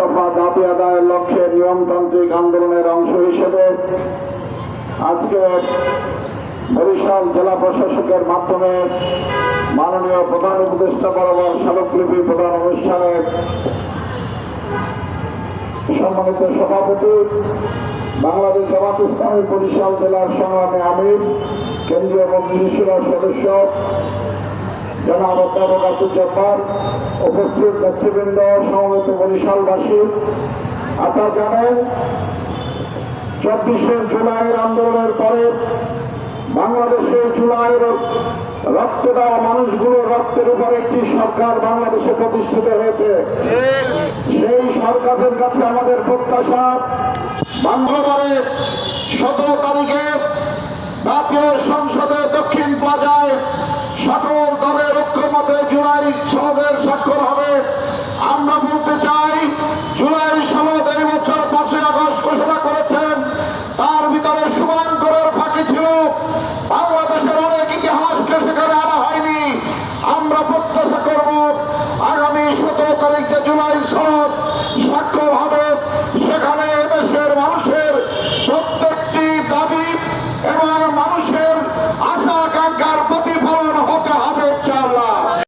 দফা দাবি আদায়ের লক্ষ্যে নিয়মতান্ত্রিক আন্দোলনের অংশ হিসেবে আজকে বরিশাল জেলা প্রশাসকের মাধ্যমে মাননীয় প্রধান উপদেষ্টা বরাবর স্মারকলিপি প্রদান অনুষ্ঠানে সম্মানিত সভাপতি, বাংলাদেশ জামাত ইসলামী বরিশাল জেলার সংগ্রামী আমির, কেন্দ্রীয় মন্ত্রিসভার সদস্য জনাব অধ্যাপক আব্দুল উপস্থিত নেতৃবৃন্দ সমবেত বরিশালবাসী, আপনারা জানেন, চব্বিশে জুলাইয়ের আন্দোলনের পরে বাংলাদেশে জুলাইয়ের রক্ত দেওয়া মানুষগুলোর রক্তের উপর একটি সরকার বাংলাদেশে প্রতিষ্ঠিত হয়েছে। সেই সরকারের কাছে আমাদের প্রত্যাশা মঙ্গলবারে সতেরো তারিখে জাতীয় জুলাই সমাজের স্বাক্ষর হবে। আমরা বলতে চাই, জুলাই সনদ এই বছর পাঁচই আগস্ট ঘোষণা করেছেন। তার ভিতরে সমান করার ফাঁকি ছিল। বাংলাদেশের অনেক ইতিহাসকে সেখানে আনা হয়নি। আমরা প্রত্যাশা করব, আগামী সতেরো তারিখে জুলাই সনদ